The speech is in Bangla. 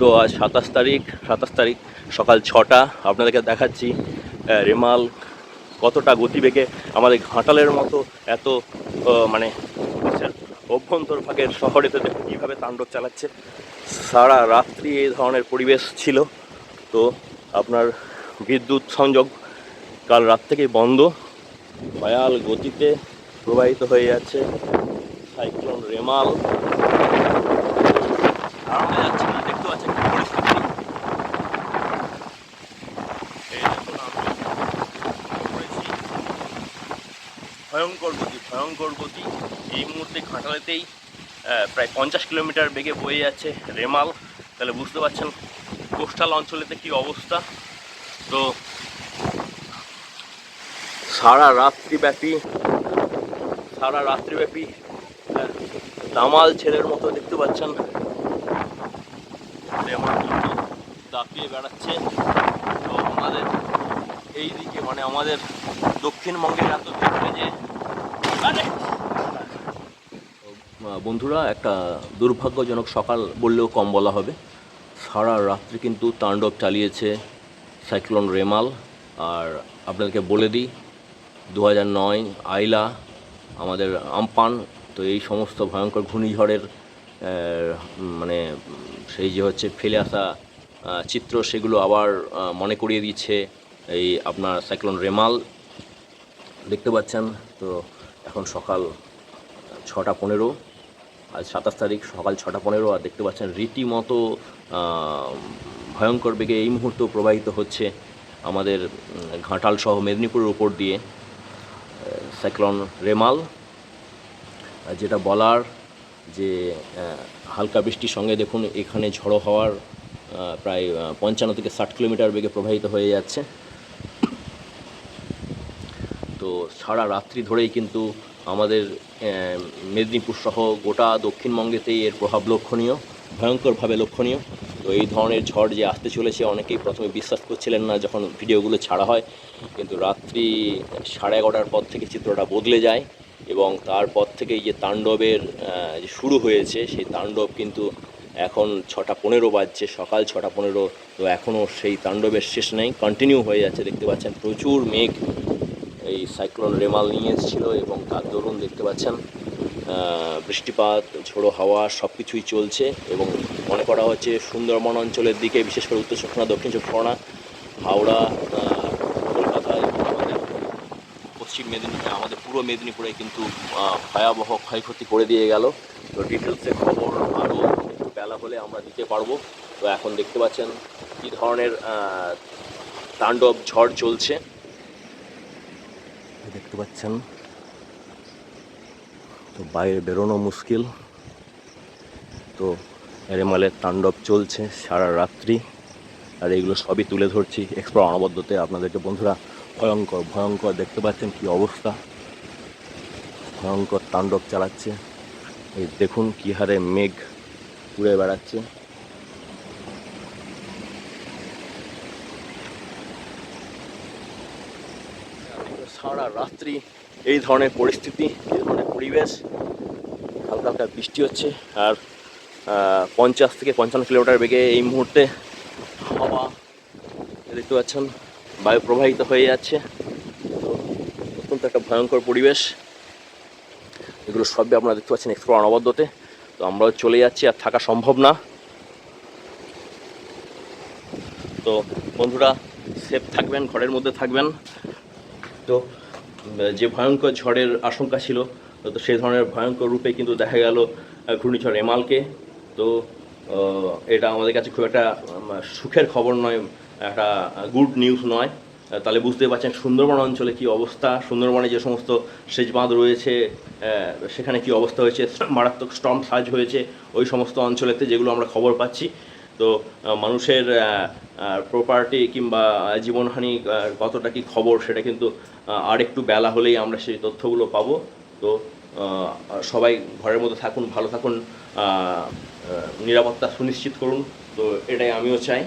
তো আজ সাতাশ তারিখ সাতাশ তারিখ সকাল ছটা আপনাদেরকে দেখাচ্ছি। রেমাল কতটা গতিবেগে আমাদের ঘাটালের মতো এত মানে অভ্যন্তর ভাগের শহরে তো দেখুন কীভাবে তাণ্ডব চালাচ্ছে। সারা রাত্রি এই ধরনের পরিবেশ ছিল। তো আপনার বিদ্যুৎ সংযোগ কাল রাত থেকেই বন্ধ। ভয়াল গতিতে প্রবাহিত হয়ে যাচ্ছে সাইক্লোন রেমাল। যাচ্ছে না পড়েছি। ভয়ঙ্কর গতি ভয়ঙ্কর গতি। এই মুহূর্তে ঘাটালেতেই আহ, প্রায় পঞ্চাশ কিলোমিটার বেগে বয়ে যাচ্ছে রেমাল। তাহলে বুঝতে পারছেন কোস্টাল অঞ্চলেতে কি অবস্থা। তো সারা রাত্রিব্যাপী সারা রাত্রিব্যাপী দামাল ছেলের মতো দেখতে পাচ্ছেন। দাপিয়ে বেড়াচ্ছে। তো আমাদের এই দিকে মানে আমাদের দক্ষিণবঙ্গের এত যে বন্ধুরা, একটা দুর্ভাগ্যজনক সকাল বললেও কম বলা হবে। সারা রাত্রি কিন্তু তাণ্ডব চালিয়েছে সাইক্লোন রেমাল। আর আপনাদেরকে বলে দিই দু নয় আইলা, আমাদের আমপান, তো এই সমস্ত ভয়ঙ্কর ঘূর্ণিঝড়ের মানে সেই যে হচ্ছে ফেলে আসা চিত্র সেগুলো আবার মনে করিয়ে দিচ্ছে এই আপনার সাইক্লোন রেমাল দেখতে পাচ্ছেন, তো এখন সকাল ছটা পনেরো, আজ সাতাশ তারিখ, সকাল ছটা পনেরো, আর দেখতে পাচ্ছেন রীতিমতো ভয়ঙ্কর বেগে এই মুহূর্তে প্রবাহিত হচ্ছে আমাদের ঘাটাল সহ মেদিনীপুরের উপর দিয়ে সাইক্লোন রেমাল যেটা বলার যে হালকা বৃষ্টির সঙ্গে দেখুন এখানে ঝড়ো হওয়ার প্রায় পঞ্চান্ন থেকে ষাট কিলোমিটার বেগে প্রবাহিত হয়ে যাচ্ছে। তো সারা রাত্রি ধরেই কিন্তু আমাদের মেদিনীপুর সহ গোটা দক্ষিণবঙ্গেতেই এর প্রভাব লক্ষণীয়, ভয়ঙ্করভাবে লক্ষণীয়। তো এই ধরনের ঝড় যে আসতে চলেছে, অনেকেই প্রথমে বিশ্বাস করছিলেন না যখন ভিডিওগুলো ছাড়া হয়। কিন্তু রাত্রি সাড়ে এগারোটার পর থেকে চিত্রটা বদলে যায়। এবং তারপর থেকেই যে তাণ্ডবের যে শুরু হয়েছে, সেই তাণ্ডব কিন্তু এখন ছটা পনেরো বাজছে, সকাল ছটা পনেরো। তো এখনও সেই তাণ্ডবের শেষ নেই কন্টিনিউ হয়ে যাচ্ছে। দেখতে পাচ্ছেন প্রচুর মেঘ এই সাইক্লোন রেমাল নিয়ে এসেছিল এবং তার দরুন দেখতে পাচ্ছেন বৃষ্টিপাত, ঝোড়ো হাওয়া সব কিছুই চলছে এবং মনে করা হচ্ছে সুন্দরবন অঞ্চলের দিকে, বিশেষ করে উত্তর চব্বিশ দক্ষিণ চব্বিশ পরগনা হাওড়া আহ, কলকাতা এবং আমাদের পশ্চিম মেদিনীপুরে, আমাদের পূর্ব মেদিনীপুরে কিন্তু ভয়াবহ ক্ষয়ক্ষতি করে দিয়ে গেল। তো ডিটেলসে খবর আরও একটু বেলা হলে আমরা দিতে পারব। তো এখন দেখতে পাচ্ছেন কী ধরনের তাণ্ডব ঝড় চলছে। দেখতে পাচ্ছেন। তো বাইরে বেরোনো মুশকিল। তো রেমালের তাণ্ডব চলছে সারা রাত্রি। আর এগুলো সবই তুলে ধরছি এক্সপ্লোর অনবদ্যতে। আপনাদেরকে বন্ধুরা ভয়ঙ্কর ভয়ঙ্কর। দেখতে পাচ্ছেন কি অবস্থা? ভয়ঙ্কর তাণ্ডব চালাচ্ছে। এই দেখুন কি হারে মেঘ উড়ে বেড়াচ্ছে। সারা রাত্রি এই ধরনের পরিস্থিতি, এই ধরনের পরিবেশ। হালকা হালকা বৃষ্টি হচ্ছে আর পঞ্চাশ থেকে পঞ্চান্ন কিলোমিটার বেগে এই মুহূর্তে হাওয়া। দেখতে পাচ্ছেন বায়ু প্রবাহিত হয়ে যাচ্ছে। তো অত্যন্ত একটা ভয়ঙ্কর পরিবেশ। এগুলো সবই আপনারা দেখতে পাচ্ছেন এক্সপ্লোর অনবদ্যতে। তো আমরাও চলে যাচ্ছি, আর থাকা সম্ভব না। তো বন্ধুরা সেফ থাকবেন, ঘরের মধ্যে থাকবেন। তো, যে ভয়ঙ্কর ঝড়ের আশঙ্কা ছিল, তো সেই ধরনের ভয়ঙ্কর রূপে কিন্তু দেখা গেল, ঘূর্ণিঝড় এমালকে। তো এটা আমাদের কাছে খুব একটা সুখের খবর নয়, একটা গুড নিউজ নয়। তাহলে বুঝতে পারছেন সুন্দরবন অঞ্চলে কি অবস্থা, সুন্দরবনে যে সমস্ত সেচ বাঁধ রয়েছে সেখানে কি অবস্থা হয়েছে, মারাত্মক স্টর্ম সাজ হয়েছে, ওই সমস্ত অঞ্চলেতে যেগুলো আমরা খবর পাচ্ছি। তো মানুষের প্রপার্টি কিংবা জীবনহানি কতটা কি খবর সেটা কিন্তু আর একটু বেলা হলেই আমরা সেই তথ্যগুলো পাবো। তো সবাই ঘরের মধ্যে থাকুন, ভালো থাকুন নিরাপত্তা সুনিশ্চিত করুন। তো এটাই আমিও চাই।